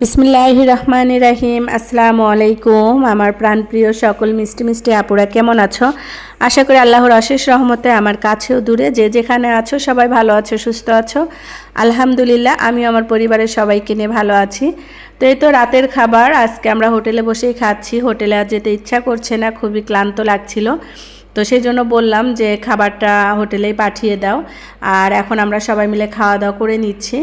বিসমিল্লাহ রহমান রাহিম, আসসালামু আলাইকুম। আমার প্রাণপ্রিয় সকল মিষ্টি মিষ্টি আপুরা, কেমন আছো? আশা করি আল্লাহর অশেষ রহমতে আমার কাছেও দূরে। যে যেখানে আছো, সবাই ভালো আছো, সুস্থ আছো। আলহামদুলিল্লাহ আমি আমার পরিবারের সবাইকে নিয়ে ভালো আছি। তো এই তো রাতের খাবার। আজকে আমরা হোটেলে বসেই খাচ্ছি। হোটেলে আর যেতে ইচ্ছা করছে না, খুবই ক্লান্ত লাগছিল। তো সেই জন্য বললাম যে খাবারটা হোটেলেই পাঠিয়ে দাও। আর এখন আমরা সবাই মিলে খাওয়া দাওয়া করে নিচ্ছি।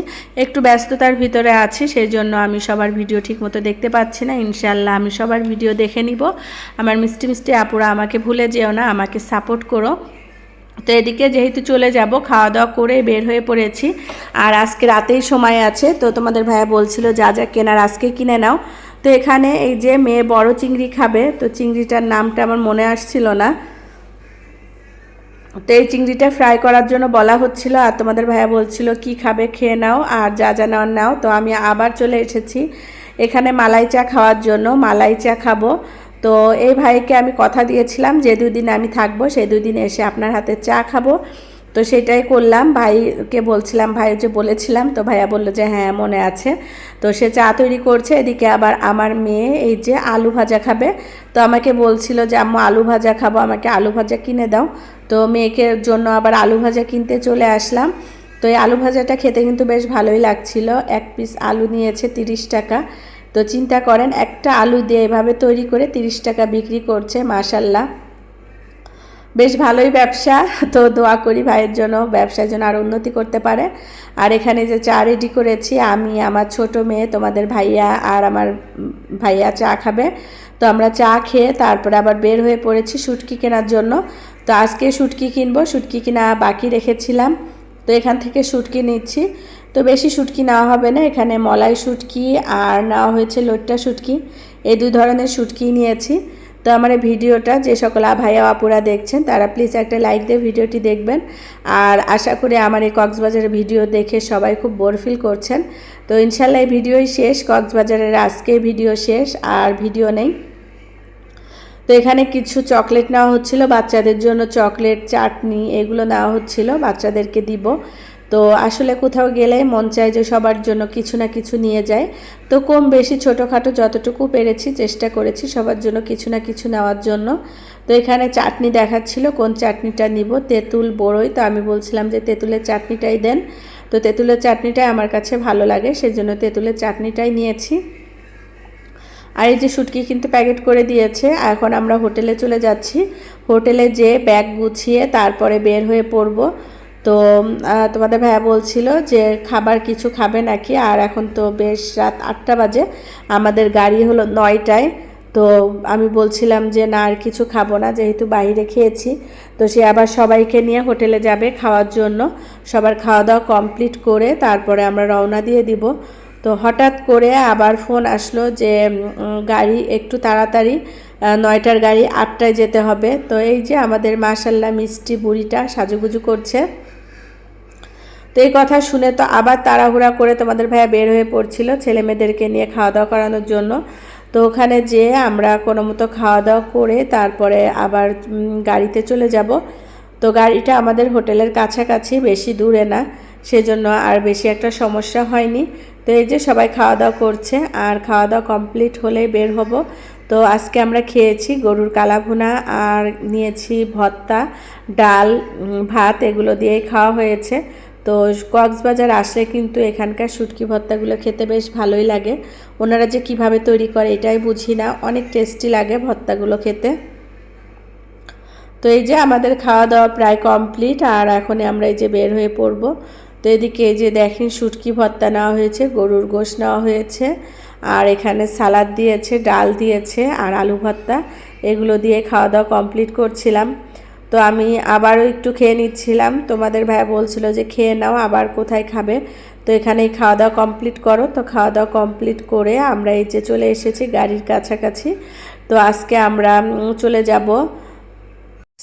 একটু ব্যস্ততার ভিতরে আছি, সেই জন্য আমি সবার ভিডিও ঠিকমতো দেখতে পাচ্ছি না। ইনশাল্লাহ আমি সবার ভিডিও দেখে নিব। আমার মিষ্টি মিষ্টি আপুরা আমাকে ভুলে যেও না, আমাকে সাপোর্ট করো। তো এদিকে যেহেতু চলে যাব খাওয়া দাওয়া করে বের হয়ে পড়েছি। আর আজকে রাতেই সময় আছে, তো তোমাদের ভাইয়া বলছিল যা যা কেনার আজকে কিনে নাও। তো এখানে এই যে মেয়ে বড় চিংড়ি খাবে, তো চিংড়িটার নামটা আমার মনে আসছিল না। তো এই চিংড়িটা ফ্রাই করার জন্য বলা হচ্ছিল, আর তোমাদের ভাইয়া বলছিল, কি খাবে খেয়ে নাও, আর যা যা নেওয়ার নাও। তো আমি আবার চলে এসেছি এখানে মালাই চা খাওয়ার জন্য, মালাই চা খাব। তো এই ভাইকে আমি কথা দিয়েছিলাম যে দুদিন আমি থাকব সেই দুদিন এসে আপনার হাতে চা খাব। তো সেটাই করলাম। ভাইকে বলছিলাম, ভাই যে বলেছিলাম, তো ভাইয়া বলল যে হ্যাঁ মনে আছে। তো সে চা তৈরি করছে, এদিকে আবার আমার মেয়ে এই যে আলু ভাজা খাবে। তো আমাকে বলছিল যে, আম্মু, আলু ভাজা খাব, আমাকে আলু ভাজা কিনে দাও। তো মেয়েকে জন্য আবার আলু ভাজা কিনতে চলে আসলাম। তো এই আলু ভাজাটা খেতে কিন্তু বেশ ভালোই লাগছিল। এক পিস আলু নিয়েছে তিরিশ টাকা। তো চিন্তা করেন, একটা আলু দিয়ে এভাবে তৈরি করে তিরিশ টাকা বিক্রি করছে, মাশাল্লাহ। বেশ ভালোই ব্যবসা, তো দোয়া করি ভাইয়ের জন্য ব্যবসার জন্য আর উন্নতি করতে পারে। আর এখানে যে চা রেডি করেছি, আমি, আমার ছোট মেয়ে, তোমাদের ভাইয়া আর আমার ভাইয়া চা খাবে। তো আমরা চা খেয়ে তারপরে আবার বের হয়ে পড়েছি শুটকি কেনার জন্য। তো আজকে শুটকি কিনবো, শুটকি কিনা বাকি রেখেছিলাম। তো এখান থেকে শুটকি নিচ্ছি। তো বেশি শুটকি নেওয়া হবে না, এখানে মলাই শুটকি আর নেওয়া হয়েছে লোট্টা শুটকি। এই দুই ধরনের শুটকি নিয়েছি। তো আমার এই ভিডিওটা যে সকল ভাইয়া আপুরা দেখছেন, তারা প্লিজ একটা লাইক দিয়ে ভিডিওটি দেখবেন। আর আশা করি আমার এই কক্সবাজারের ভিডিও দেখে সবাই খুব বোর ফিল করছেন। তো ইনশাল্লাহ এই ভিডিওই শেষ, কক্সবাজারের আজকে ভিডিও শেষ, আর ভিডিও নেই। তো এখানে কিছু চকলেট নেওয়া হচ্ছিল, বাচ্চাদের জন্য চকলেট চাটনি, এগুলো নেওয়া হচ্ছিল, বাচ্চাদেরকে দিব। তো আসলে কোথাও গেলে মন চায় যে সবার জন্য কিছু না কিছু নিয়ে যায়। তো কম বেশি ছোটোখাটো যতটুকু পেরেছি চেষ্টা করেছি সবার জন্য কিছু না কিছু নেওয়ার জন্য। তো এখানে চাটনি দেখাচ্ছিল, কোন চাটনিটা নিব? তেঁতুল, বড়ই। তো আমি বলছিলাম যে তেঁতুলের চাটনিটাই দেন। তো তেঁতুলের চাটনিটাই আমার কাছে ভালো লাগে, সেজন্য তেঁতুলের চাটনিটাই নিয়েছি। আর এই যে শুটকি কিন্তু প্যাকেট করে দিয়েছে, এখন আমরা হোটেলে চলে যাচ্ছি। হোটেলে যে ব্যাগ গুছিয়ে তারপরে বের হয়ে পড়ব। তো তোমাদের ভাইয়া বলছিল যে খাবার কিছু খাবে নাকি? আর এখন তো বেশ রাত আটটা বাজে। আমাদের গাড়ি হলো নয়টায়। তো আমি বলছিলাম যে, না, আর কিছু খাব না, যেহেতু বাইরে খেয়েছি। তো সে আবার সবাইকে নিয়ে হোটেলে যাবে খাওয়ার জন্য। সবার খাওয়া দাওয়া কমপ্লিট করে তারপরে আমরা রওনা দিয়ে দিব। তো হঠাৎ করে আবার ফোন আসলো যে গাড়ি একটু তাড়াতাড়ি নয়টার গাড়ি আটটায় যেতে হবে। তো এই যে আমাদের মাসাল্লাহ মিষ্টি বুড়িটা সাজুগুজু করছে। তো এই কথা শুনে তো আবার তাড়াহুড়া করে তোমাদের ভাইয়া বের হয়ে পড়ছিল ছেলে মেয়েদেরকে নিয়ে খাওয়া দাওয়া করানোর জন্য। তো ওখানে যেয়ে আমরা কোনো মতো খাওয়া দাওয়া করে তারপরে আবার গাড়িতে চলে যাব। তো গাড়িটা আমাদের হোটেলের কাছাকাছি, বেশি দূরে না, সেজন্য আর বেশি একটা সমস্যা হয়নি। তো এই যে সবাই খাওয়া দাওয়া করছে, আর খাওয়া দাওয়া কমপ্লিট হলে বের হব। তো আজকে আমরা খেয়েছি গরুর কালাভুনা, আর নিয়েছি ভত্তা ডাল ভাত, এগুলো দিয়েই খাওয়া হয়েছে। তো কক্সবাজার আসলে কিন্তু এখানকার শুটকি ভর্তাগুলো খেতে বেশ ভালোই লাগে। ওনারা যে কীভাবে তৈরি করে এটাই বুঝি না। অনেক টেস্টি লাগে ভর্তাগুলো খেতে। তো এই যে আমাদের খাওয়া দাওয়া প্রায় কমপ্লিট আর এখন আমরা এই যে বের হয়ে পড়ব। তো এদিকে এই যে দেখেন শুটকি ভর্তা নেওয়া হয়েছে, গরুর গোশ নেওয়া হয়েছে, আর এখানে সালাদ দিয়েছে, ডাল দিয়েছে, আর আলু ভর্তা। এগুলো দিয়ে খাওয়া দাওয়া কমপ্লিট করছিলাম। তো আমি আবারও একটু খেয়ে নিচ্ছিলাম। তোমাদের ভাইয়া বলছিল যে খেয়ে নাও, আবার কোথায় খাবে? তো এখানেই খাওয়া দাওয়া কমপ্লিট করো। তো খাওয়া দাওয়া কমপ্লিট করে আমরা এই যে চলে এসেছি গাড়ির কাছাকাছি। তো আজকে আমরা চলে যাব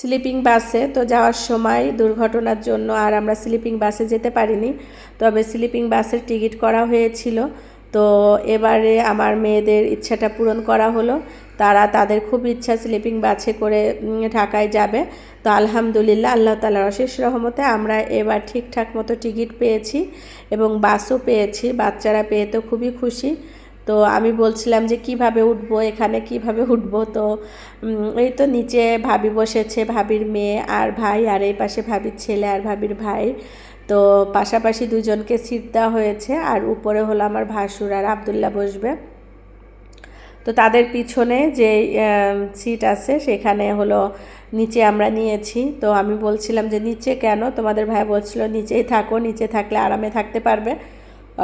স্লিপিং বাসে। তো যাওয়ার সময় দুর্ঘটনার জন্য আর আমরা স্লিপিং বাসে যেতে পারিনি। তবে স্লিপিং বাসের টিকিট করা হয়েছিল। তো এবারে আমার মেয়েদের ইচ্ছাটা পূরণ করা হলো। তারা তাদের খুব ইচ্ছা স্লিপিং বাসে করে ঢাকায় যাবে। তো আলহামদুলিল্লাহ, আল্লাহ তালার অশেষ রহমতে আমরা এবার ঠিকঠাক মতো টিকিট পেয়েছি এবং বাসও পেয়েছি। বাচ্চারা পেয়ে তো খুবই খুশি। তো আমি বলছিলাম যে, কীভাবে উঠবো? এখানে কীভাবে উঠবো? তো এই তো নিচে ভাবি বসেছে ভাবির মেয়ে আর ভাই, আর এই পাশে ভাবির ছেলে আর ভাবির ভাই। তো পাশাপাশি দুজনকে সিট দেওয়া হয়েছে, আর উপরে হলো আমার ভাসুর আর আবদুল্লাহ বসবে। তো তাদের পিছনে যে সিট আছে, সেখানে হলো নিচে আমরা নিয়েছি। তো আমি বলছিলাম যে, নিচে কেন? তোমাদের ভাই বলছিল, নিচেই থাকো, নিচে থাকলে আরামে থাকতে পারবে।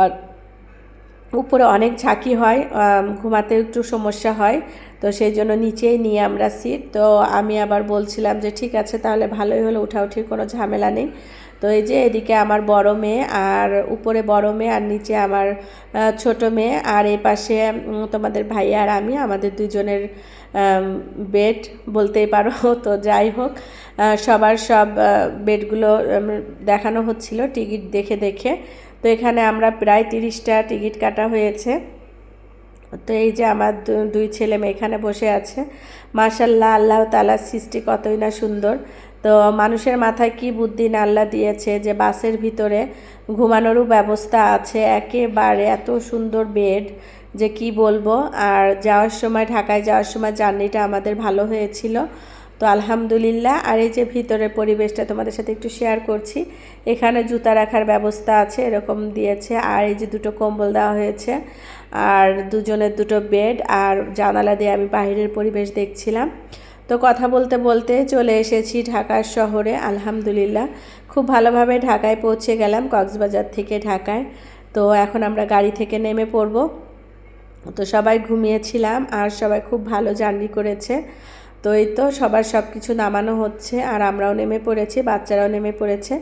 আর উপরে অনেক ঝাঁকি হয় ঘুমাতে একটু সমস্যা হয়। তো সেই জন্য নিচেই নিয়ে আমরা সিট তো আমি আবার বলছিলাম যে, ঠিক আছে, তাহলে ভালোই হলো, উঠাউঠির কোনো ঝামেলা নেই। তো এই যে এদিকে আমার বড় মেয়ে আর উপরে বড় মেয়ে আর নিচে আমার ছোট মেয়ে আর এই পাশে তোমাদের ভাইয়া আর আমি, আমাদের দুজনের বেড বলতেই পারো। তো যাই হোক সবার সব বেডগুলো দেখানো হচ্ছিল টিকিট দেখে দেখে। তো এখানে আমরা প্রায় তিরিশটা টিকিট কাটা হয়েছে। তো এই যে আমার দুই ছেলে মেয়ে এখানে বসে আছে। মাশাল্লাহ, আল্লাহ তালার সৃষ্টি কতই না সুন্দর। তো মানুষের মাথায় কি বুদ্ধি না আল্লাহ দিয়েছে যে বাসের ভিতরে ঘুমানোরও ব্যবস্থা আছে, একেবারে এত সুন্দর বেড যে কি বলব? আর যাওয়ার সময়, ঢাকায় যাওয়ার সময় জার্নিটা আমাদের ভালো হয়েছিল। তো আলহামদুলিল্লাহ। আর এই যে ভিতরের পরিবেশটা তোমাদের সাথে একটু শেয়ার করছি, এখানে জুতা রাখার ব্যবস্থা আছে, এরকম দিয়েছে। আর এই যে দুটো কম্বল দেওয়া হয়েছে, আর দুজনের দুটো বেড। আর জানালা দিয়ে আমি বাইরের পরিবেশ দেখছিলাম। তো কথা বলতে বলতে চলে এসেছি ঢাকার শহরে, আলহামদুলিল্লাহ। খুব ভালোভাবে ঢাকায় পৌঁছে গেলাম, কক্সবাজার থেকে ঢাকায়। তো এখন আমরা গাড়ি থেকে নেমে পড়ব। তো সবাই ঘুমিয়েছিলাম আর সবাই খুব ভালো জার্নি করেছে। তো এই তো সবার সব কিছু নামানো হচ্ছে আর আমরাও নেমে পড়েছি, বাচ্চারাও নেমে পড়েছে।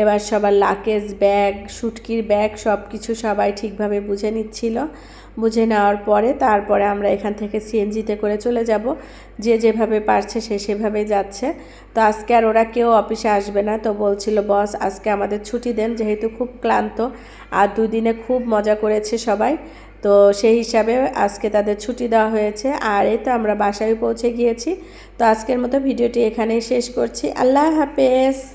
এবার সবার লাকেজ ব্যাগ সুটকির ব্যাগ সব কিছু সবাই ঠিকভাবে বুঝে নিচ্ছিল। বুঝে নেওয়ার পরে তারপরে আমরা এখান থেকে সিএনজিতে করে চলে যাব। যে যেভাবে পারছে সে সেভাবে যাচ্ছে। তো আজকে আর ওরা কেউ অফিসে আসবে না। তো বলছিল, বস, আজকে আমাদের ছুটি দেন, যেহেতু খুব ক্লান্ত। আর দুদিনে খুব মজা করেছে সবাই। তো সেই হিসাবে আজকে তাদের ছুটি দেওয়া হয়েছে। আর এই তো আমরা বাসায় পৌঁছে গিয়েছি। তো আজকের মতো ভিডিওটি এখানেই শেষ করছি। আল্লাহ হাফেজ।